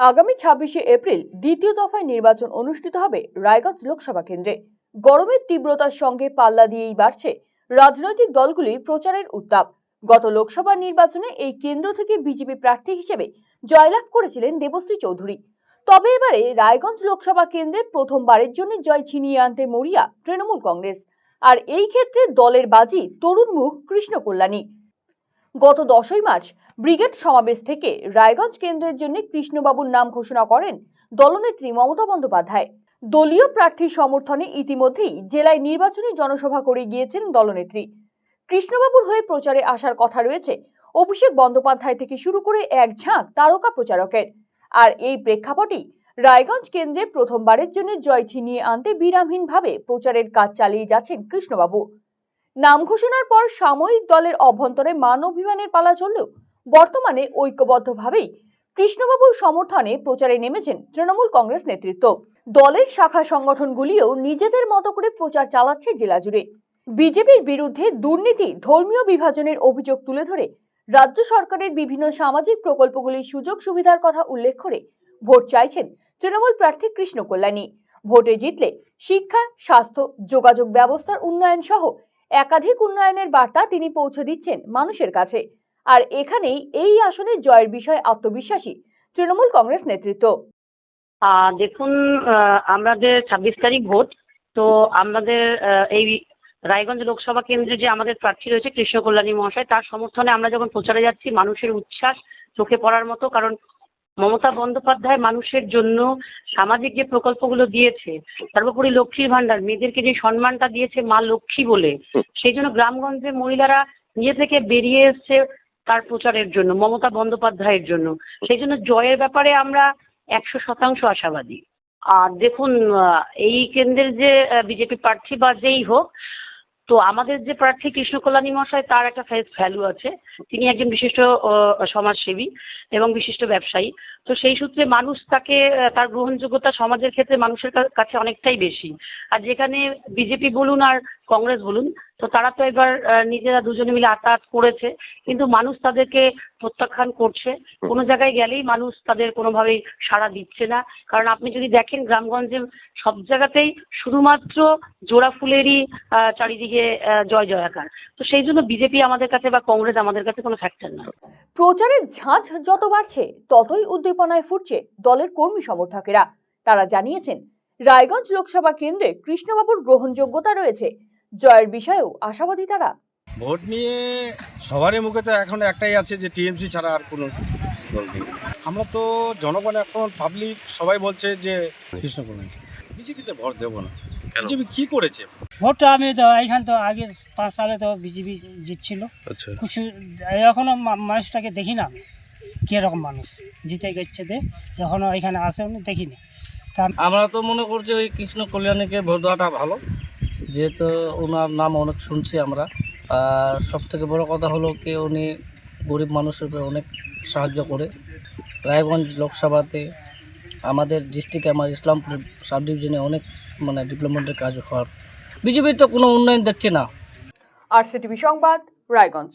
আগামী ছাব্বিশে এপ্রিল দ্বিতীয় দফায় নির্বাচন অনুষ্ঠিত হবে রায়গঞ্জ লোকসভা কেন্দ্রে। গরমের তীব্রতার সঙ্গে পাল্লা দিয়েই বাড়ছে রাজনৈতিক দলগুলির প্রচারের উত্তাপ। গত লোকসভা নির্বাচনে এই কেন্দ্র থেকে বিজেপি প্রার্থী হিসেবে জয়লাভ করেছিলেন দেবশ্রী চৌধুরী। তবে এবারে রায়গঞ্জ লোকসভা কেন্দ্রে প্রথমবারের জন্য জয় ছিনিয়ে আনতে মরিয়া তৃণমূল কংগ্রেস। আর এই ক্ষেত্রে দলের বাজি তরুণ মুখ কৃষ্ণ কল্যাণী। গত দশই মার্চ ব্রিগেড সমাবেশ থেকে রায়গঞ্জ কেন্দ্রের জন্য কৃষ্ণবাবুর নাম ঘোষণা করেন দলনেত্রী মমতা বন্দ্যোপাধ্যায়। দলীয় প্রার্থী সমর্থনে ইতিমধ্যেই জেলায় নির্বাচনী জনসভা করে গিয়েছেন দলনেত্রী। কৃষ্ণবাবুর হয়ে প্রচারে আসার কথা রয়েছে অভিষেক বন্দ্যোপাধ্যায় থেকে শুরু করে এক ঝাঁক তারকা প্রচারকের। আর এই প্রেক্ষাপটেই রায়গঞ্জ কেন্দ্রে প্রথমবারের জন্য জয় ছিনিয়ে আনতে বিরামহীনভাবে প্রচারের কাজ চালিয়ে যাচ্ছেন কৃষ্ণবাবু। নাম ঘোষণার পর সাময়িক দলের অভ্যন্তরে মান অভিমানের পালা চললেও বর্তমানে ঐক্যবদ্ধভাবেই কৃষ্ণবাবুর সমর্থনে প্রচারে নেমেছেন তৃণমূল কংগ্রেস নেতৃত্ব। দলের শাখা সংগঠনগুলিও নিজেদের মতো করে প্রচার চালাচ্ছে জেলা জুড়ে। বিজেপির বিরুদ্ধে দুর্নীতি, ধর্মীয় বিভাজনের অভিযোগ তুলে ধরে রাজ্য সরকারের বিভিন্ন সামাজিক প্রকল্পগুলির সুযোগ সুবিধার কথা উল্লেখ করে ভোট চাইছেন তৃণমূল প্রার্থী কৃষ্ণ কল্যাণী। ভোটে জিতলে শিক্ষা, স্বাস্থ্য, যোগাযোগ ব্যবস্থার উন্নয়ন সহ একাধিক উন্নয়নের বার্তা তিনি পৌঁছে দিচ্ছেন মানুষের কাছে। আর এখানেই এই আসনে জয়ের বিষয়ে আত্মবিশ্বাসী তৃণমূল কংগ্রেস নেতৃত্ব। দেখুন আমাদের ছাব্বিশ তারিখ ভোট, তো আমাদের এই রায়গঞ্জ লোকসভা কেন্দ্রে যে আমাদের প্রার্থী রয়েছে কৃষ্ণ কল্যাণী মহাশয়, তার সমর্থনে আমরা যখন প্রচারে যাচ্ছি, মানুষের উচ্ছ্বাস চোখে পড়ার মতো, কারণ মমতা বন্দ্যোপাধ্যায় মানুষের জন্য সামাজিক যে প্রকল্পগুলো দিয়েছে, সর্বোপরি লক্ষ্মীর ভান্ডার মেয়েদেরকে যে সম্মানটা দিয়েছে মা লক্ষ্মী বলে, সেই জন্য গ্রামগঞ্জে মহিলারা নিজে থেকে বেরিয়ে এসছে তার প্রচারের জন্য, মমতা বন্দ্যোপাধ্যায়ের জন্য। সেই জন্য জয়ের ব্যাপারে আমরা একশো শতাংশ আশাবাদী। আর দেখুন এই কেন্দ্রের যে বিজেপি প্রার্থী বা যেই হোক, তো আমাদের যে প্রার্থী কৃষ্ণ কল্যাণী মশাই, তার একটা ফেস ভ্যালু আছে। তিনি একজন বিশিষ্ট সমাজসেবী এবং বিশিষ্ট ব্যবসায়ী। তো সেই সূত্রে মানুষ তাকে তার গ্রহণযোগ্যতা সমাজের ক্ষেত্রে মানুষের কাছে অনেকটাই বেশি। আর যেখানে বিজেপি বলুন আর কংগ্রেস বলুন, তো তারা তো এবার নিজেরা দুজনে মিলে আতাত করেছে, কিন্তু মানুষ তাদেরকে প্রত্যাখ্যান করছে। কোনো জায়গায় গেলেই মানুষ তাদের কোনোভাবেই সাড়া দিচ্ছে না। কারণ আপনি যদি দেখেন গ্রামগঞ্জে সব জায়গাতেই শুধুমাত্র জোড়া ফুলেরই চারিদিকে জয় জয়াকার। তো সেই জন্য বিজেপি আমাদের কাছে বা কংগ্রেস আমাদের কাছে কোনো ফ্যাক্টর নয়। প্রচারের ঝাঁঝ যত বাড়ছে, ততই উদ্দীপনায় ফুটছে দলের কর্মী সমর্থকেরা। তারা জানিয়েছেন, রায়গঞ্জ লোকসভা কেন্দ্রে কৃষ্ণবাবুর গ্রহণযোগ্যতা রয়েছে। জয়ের বিষয়েও আশাবাদী তারা। ভোট নিয়ে সবারই মুখে তো এখন একটাই আছে যে টিএমসি ছাড়া আর কোনো দল নেই। আমরা তো জনগণ এখন পাবলিক সবাই বলছে যে কৃষ্ণ বিজেপিতে ভোট দেবো না। বিজেপি কি করেছে? ভোটটা আমি তো এইখান তো আগে পাঁচ সালে তো বিজেপি জিতছিল। আচ্ছা। কিছু এখনও মা- মানুষটাকে দেখি না কীরকম মানুষ জিতে গেছে দে এখনও এখানে আসেনি দেখিনি। আমরা তো মনে করছি ওই কৃষ্ণ কল্যাণীকে ভোট দেওয়াটা ভালো। যেহেতু ওনার নাম অনেক শুনছি আমরা, আর সব থেকে বড় কথা হলো কি উনি গরিব মানুষের অনেক সাহায্য করে। রায়গঞ্জ লোকসভাতে আমাদের ডিস্ট্রিক্টে আমার ইসলামপুর সাব ডিভিশনে অনেক মানে ডেভেলপমেন্টের কাজ হওয়ার। বিজেপি তো কোনো উন্নয়ন দেখছে না। আর সিটিভি সংবাদ, রায়গঞ্জ।